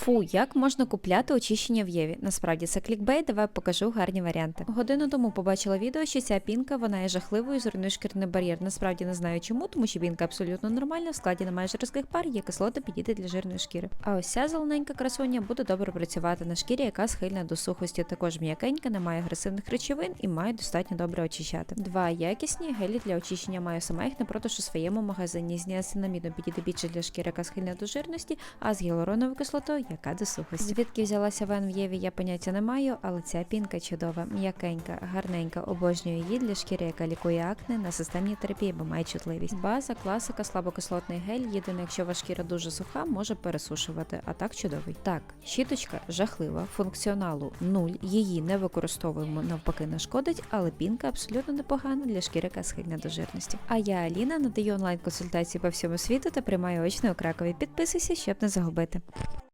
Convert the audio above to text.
Фу, як можна купляти очищення в Єві? Насправді це клікбейт, давай покажу гарні варіанти. Годину тому побачила відео, що ця пінка вона є жахливою, зруйнує шкірний бар'єр. Насправді не знаю чому, тому що пінка абсолютно нормальна, в складі немає жорстких пар, є кислота підійде для жирної шкіри. А ось ця зелененька красуня буде добре працювати на шкірі, яка схильна до сухості. Також м'якенька, не має агресивних речовин і має достатньо добре очищати. Два якісні гелі для очищення маю сама їх на продаж у своєму магазині. З ніацинамідом підійде більше для шкіри, яка схильна до жирності, а з гіалуроновою кислотою, яка до сухості. Звідки взялася вен в Єві, я поняття не маю, але ця пінка чудова, м'якенька, гарненька, обожнюю її для шкіри, яка лікує акне на системній терапії, бо має чутливість. База, класика, слабокислотний гель. Єдине, якщо ваша шкіра дуже суха, може пересушувати, а так чудовий. Так, щіточка жахлива, функціоналу нуль. Її не використовуємо навпаки, не шкодить, але пінка абсолютно непогана для шкіри, яка схильна до жирності. А я Аліна надаю онлайн консультації по всьому світу та приймаю очно у Кракові. Підписуйся, щоб не загубити.